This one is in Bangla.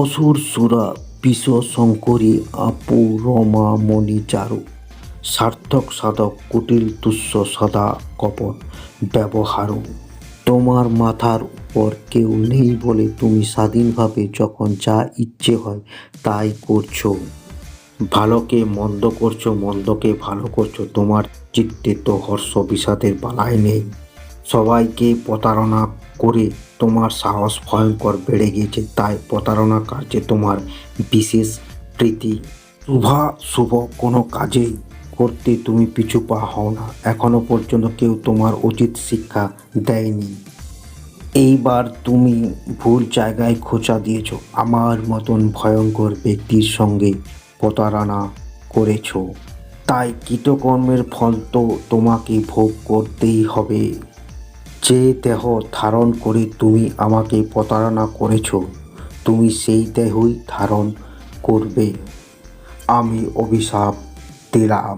অসুর সুরা বিষ শঙ্করী আপু রমা মণি চারু। সার্থক সাধক কুটিল তুষ্য সদা কপট ব্যবহারও তোমার মাথার উপর কেউ নেই বলে তুমি স্বাধীনভাবে যখন যা ইচ্ছে হয় তাই করছ। ভালোকে মন্দ করছ, মন্দকে ভালো করছ, তোমার চিত্তে তো হর্ষ বিষাদের বালাই নেই। সবাইকে প্রতারণা করে তোমার সাহস ভয়ঙ্কর বেড়ে গিয়েছে। তাই প্রতারণা কার্যে তোমার বিশেষ প্রীতি। শুভা, শুভ কোনো কাজেই করতে তুমি পিছু পা হও না। এখনও পর্যন্ত কেউ তোমার উচিত শিক্ষা দেয়নি। এইবার তুমি ভুল জায়গায় খোঁচা দিয়েছ। আমার মতন ভয়ঙ্কর ব্যক্তির সঙ্গে প্রতারণা করেছ। তাই কৃতকর্মের ফল তো তোমাকে ভোগ করতেই হবে। যে দেহ ধারণ করে তুমি আমাকে প্রতারণা করেছ, তুমি সেই দেহই ধারণ করবে। আমি অভিশাপ দিলাম।